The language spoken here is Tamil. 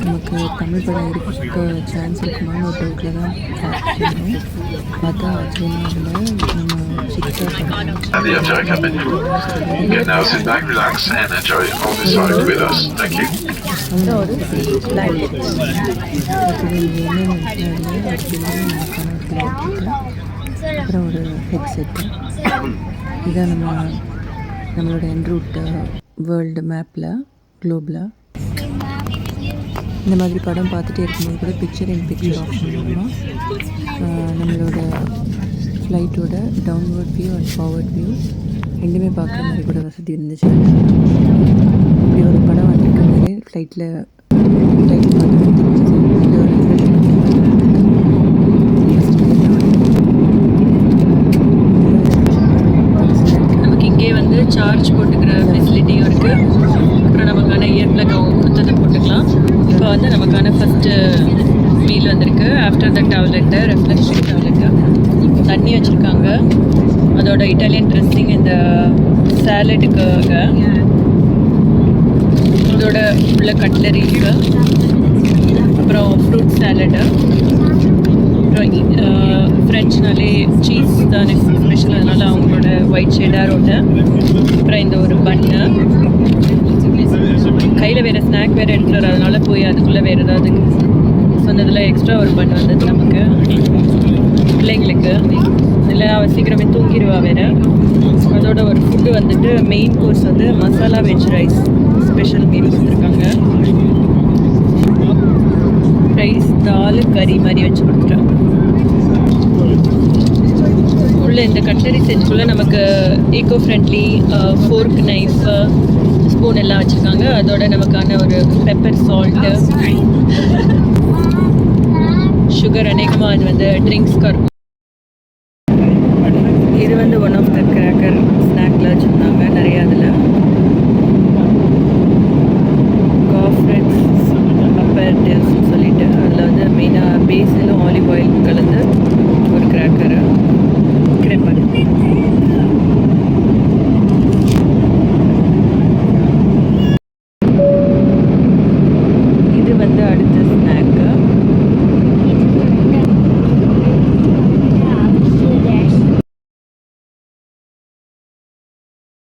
நமக்கு தமிழ் படம் இருக்க சான்ஸ் இருக்குமான்னு ஒரு டவுட்டில் தான் பார்த்துருந்தோம் பார்த்தா ஆச்சரியமாக நம்ம சிக்ஸா அப்புறம் ஒரு ஹெட்செட்டு இதை நம்ம நம்மளோட என் வேர்ல்டு மேப்பில் குளோபில் இந்த மாதிரி படம் பார்த்துட்டே இருக்கும்போது கூட பிக்சர் இன் பிக்சர் ஆப்ஷன் மூலமாக நம்மளோட ஃப்ளைட்டோட downward view and forward view ரெண்டுமே பார்க்குற மாதிரி கூட வசதி இருந்துச்சு. இப்படி ஒரு படம் வந்திருக்கும்போதே ஃப்ளைட்டில் ஃப்ளைட்டில் பார்த்து தெரிஞ்சது இந்த ஒரு நமக்கு இங்கே வந்து சார்ஜ் போட்டுக்கிற ஃபெசிலிட்டியும் இருக்குது அப்புறம் நமக்கான கொடுத்ததை போட்டுக்கலாம். இப்போ வந்து நமக்கான ஃபஸ்ட்டு மீல் வந்திருக்கு after the towelette reflection towelette தண்ணி வச்சுருக்காங்க. அதோட இட்டாலியன் ட்ரெஸ்ஸிங் இந்த சேலடுக்காக இதோட உள்ள கட்லரி இருக்கு அப்புறம் ஃப்ரூட் சேலடு அப்புறம் ஃப்ரெஞ்ச்னாலே சீஸ் தானே ஸ்பெஷல் அதனால் அவங்களோட ஒயிட் ஷேடாரோட அப்புறம் இந்த ஒரு பன்னு கையில் வேறு ஸ்நாக் வேறு எடுத்துகிட்டு வரதுனால போய் அதுக்குள்ளே வேறு ஏதாவது சொன்னதில் எக்ஸ்ட்ரா ஒரு பன் வந்தது நமக்கு. பிள்ளைங்களுக்கு. இல்லை அவள் சீக்கிரமே தூங்கிடுவா வேறு. அதோட ஒரு ஃபுட்டு வந்துட்டு மெயின் கோர்ஸ் வந்து masala veg rice special meal கொடுத்துருக்காங்க ரைஸ் தால் கறி மாதிரி வச்சு கொடுத்துட்டேன் உள்ள இந்த கட்லரி செஞ்சுக்குள்ள நமக்கு eco friendly fork knife spoon எல்லாம் வச்சுருக்காங்க. அதோட நமக்கான ஒரு பெப்பர் சால்ட்டு சுகர் அநேகமாக அது வந்து ட்ரிங்க்ஸ்க்கு இருக்கும் இது வந்து ஒன் ஆஃப் த கிராக்கர்